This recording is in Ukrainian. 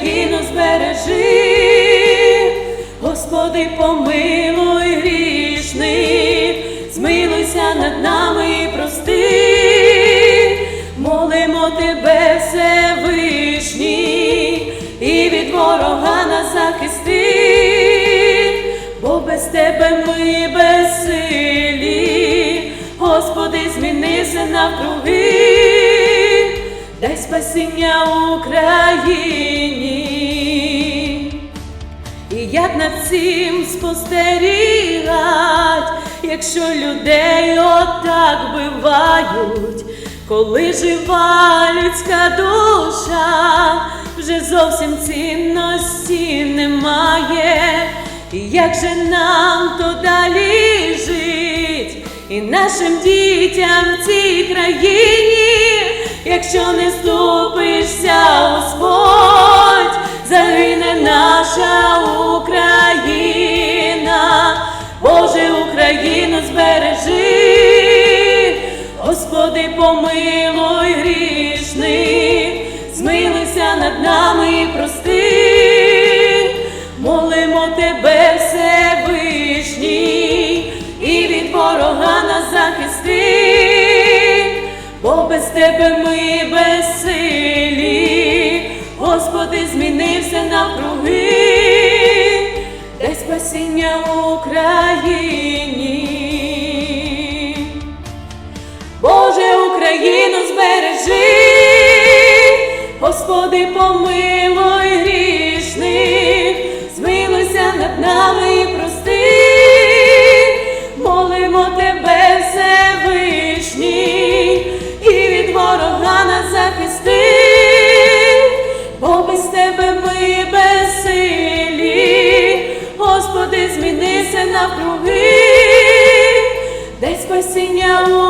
Україну збережи, Господи, помилуй грішних, змилуйся над нами і прости, молимо тебе, Всевишній, і від ворога нас захисти, бо без тебе ми безсилі, Господи, змінися навкруги, дай спасіння Україні. І як над цим спостерігать, якщо людей отак бивають, коли жива людська душа, вже зовсім цінності немає, і як же нам то далі жить, і нашим дітям в цій країні, якщо не ступишся, Господь, загине наша Україна, Боже Україну збережи, Господи, помилуй грішних, змилися над нами і прости, бо без тебе ми безсилі, Господи, змінився навкруги, дай спасіння Україні. Боже, Україну збережи, Господи, помилуй навкруги, десь спасіння.